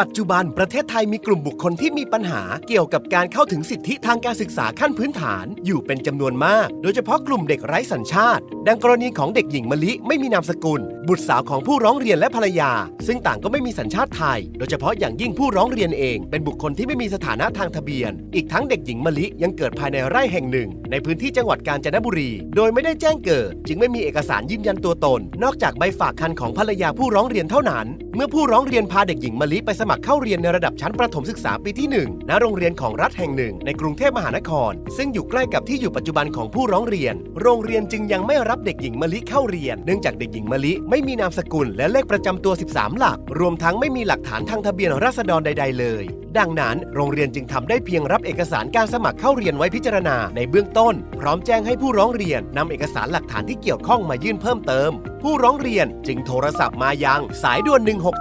ปัจจุบันประเทศไทยมีกลุ่มบุคคลที่มีปัญหาเกี่ยวกับการเข้าถึงสิทธิทางการศึกษาขั้นพื้นฐาน อยู่เป็นจำนวนมาก โดยเฉพาะกลุ่มเด็กไร้สัญชาติ ดังกรณีของเด็กหญิงมะลิไม่มีนามสกุล บุตรสาวของผู้ร้องเรียนและภรรยา ซึ่งต่างก็ไม่มีสัญชาติไทย โดยเฉพาะอย่างยิ่งผู้ร้องเรียนเอง เป็นบุคคลที่ไม่มีสถานะทางทะเบียน อีกทั้งเด็กหญิงมะลิยังเกิดภายในไร่แห่งหนึ่ง ในพื้นที่จังหวัดกาญจนบุรี โดยไม่ได้แจ้งเกิด จึงไม่มีเอกสารยืนยันตัวตน นอกจากใบฝากคันของภรรยาผู้ร้องเรียนเท่านั้น เมื่อผู้ร้องเรียนพาเด็กหญิงมะลิไปสมัครเข้าเรียนในระดับชั้นประถมศึกษาปีที่ 1 ณ โรงเรียนของรัฐแห่งหนึ่ง ในกรุงเทพมหานคร ซึ่งอยู่ใกล้กับที่อยู่ปัจจุบันของผู้ร้องเรียน โรงเรียนจึงยังไม่รับเด็กหญิงมะลิเข้าเรียน เนื่องจากเด็กหญิงมะลิไม่มีนามสกุลและเลขประจำตัว 13 หลัก รวมทั้งไม่มีหลักฐานทางทะเบียนราษฎรใด ๆ เลย ดังนั้น โรงเรียนจึงทำได้เพียงรับเอกสารการสมัครเข้าเรียนไว้พิจารณาในเบื้องต้น พร้อมแจ้งให้ผู้ร้องเรียนนำเอกสารหลักฐานที่เกี่ยวข้องมายื่นเพิ่มเติม ผู้ร้องเรียนจึงโทรศัพท์มายังสายด่วน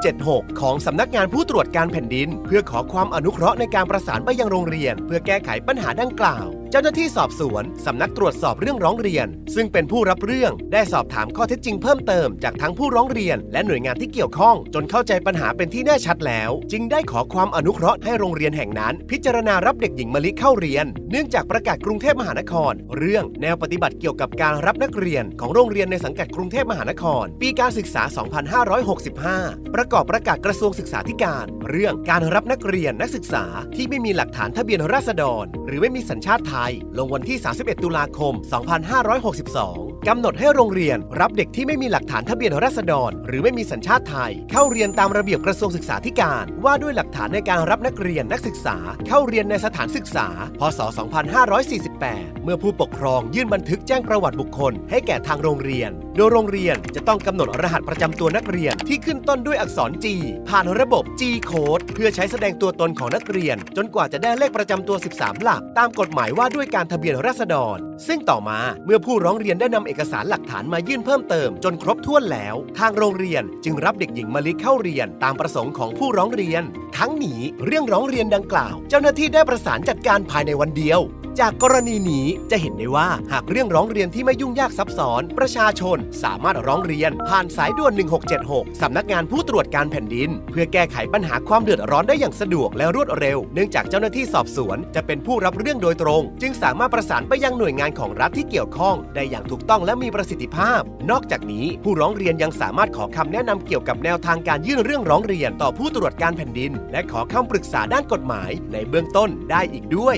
1676 ของสำนักงานผู้ตรวจการแผ่นดิน เพื่อขอความอนุเคราะห์ในการประสานไปยังโรงเรียน เพื่อแก้ไขปัญหาดังกล่าว เจ้าหน้าที่สอบสวนสำนักตรวจสอบเรื่องร้องเรียน ซึ่งเป็นผู้รับเรื่องได้สอบถามข้อเท็จจริงเพิ่มเติมจากทั้งผู้ร้องเรียน และหน่วยงานที่เกี่ยวข้อง จนเข้าใจปัญหาเป็นที่แน่ชัดแล้ว จึงได้ขอความอนุเคราะห์ให้โรงเรียนแห่งนั้น พิจารณารับเด็กหญิงมะลิเข้าเรียน เนื่องจากประกาศกรุงเทพมหานคร เรื่องแนวปฏิบัติเกี่ยวกับการรับนักเรียนของโรงเรียนในสังกัดกรุงเทพมหานคร ปีการศึกษา 2565 ประกอบประกาศกระทรวงศึกษาธิการ เรื่องการรับนักเรียนนักศึกษาที่ไม่มีหลักฐานทะเบียนราษฎร หรือไม่มีสัญชาติไทยลงวันที่ 31 ตุลาคม 2562 กำหนดให้โรงเรียนรับเด็กที่ไม่มีหลักฐานทะเบียนราษฎร หรือไม่มีสัญชาติไทย เข้าเรียนตามระเบียบกระทรวงศึกษาธิการ ว่าด้วยหลักฐานในการรับนักเรียนนักศึกษา เข้าเรียนในสถานศึกษา พศ 2548 เมื่อผู้ปกครองยื่นบันทึกแจ้งประวัติบุคคล ให้แก่ทางโรงเรียนโดยโรงเรียนจะต้องกำหนดรหัสประจำตัวนักเรียนที่ขึ้นต้นด้วยอักษร G ผ่านระบบ G code เพื่อใช้แสดงตัวตนของนักเรียน จนกว่าจะได้เลขประจำตัว 13 หลัก ตามกฎหมายว่าด้วยการทะเบียนราษฎร ซึ่งต่อมาเมื่อผู้ร้องเรียนได้นำเอกสารหลักฐานมายื่นเพิ่มเติมจนครบถ้วนแล้ว ทางโรงเรียนจึงรับเด็กหญิงมะลิเข้าเรียน ตามประสงค์ของผู้ร้องเรียน ทั้งนี้เรื่องร้องเรียนดังกล่าว เจ้าหน้าที่ได้ประสานจัดการภายในวันเดียว จากกรณีนี้จะเห็นได้ว่าหากเรื่องร้องเรียนที่ไม่ยุ่งยากซับซ้อน ประชาชนสามารถร้องเรียน ผ่านสายด่วน 1676 สำนักงานผู้ตรวจการแผ่นดิน เพื่อแก้ไขปัญหาความเดือดร้อนได้อย่างสะดวกและรวดเร็ว เนื่องจากเจ้าหน้าที่สอบสวน จะเป็นผู้รับเรื่องโดยตรง จึงสามารถประสานไปยังหน่วยงานของรัฐที่เกี่ยวข้อง ได้อย่างถูกต้องและมีประสิทธิภาพ นอกจากนี้ผู้ร้องเรียนยังสามารถขอคำแนะนำเกี่ยวกับแนวทางการยื่นเรื่องร้องเรียน ต่อผู้ตรวจการแผ่นดิน และขอคำปรึกษาด้านกฎหมาย ในเบื้องต้นได้อีกด้วย